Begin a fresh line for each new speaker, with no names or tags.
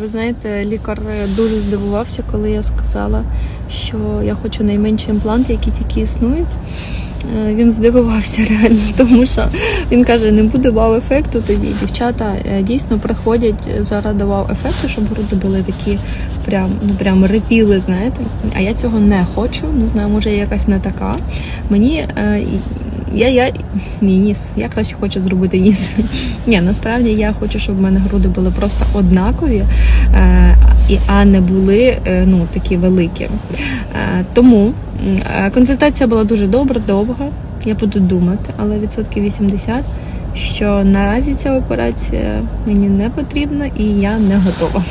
Ви знаєте, лікар дуже здивувався, коли я сказала, що я хочу найменші імпланти, які тільки існують. Е, Він здивувався реально, тому що він каже, не буде вау-ефекту тоді. Дівчата е, дійсно приходять заради вау-ефекту, щоб груди були такі прям, ну прям репіли, знаєте. А я цього не хочу. Не знаю, може я якась не така. Мені е, я, я ні, ніс. Я краще хочу зробити ніс. Ні, насправді я хочу, щоб в мене груди були просто однакові, е, а не були е, ну такі великі. Е, тому консультація була дуже добра, довга. Я буду думати, але відсотків 80, що наразі ця операція мені не потрібна і я не готова.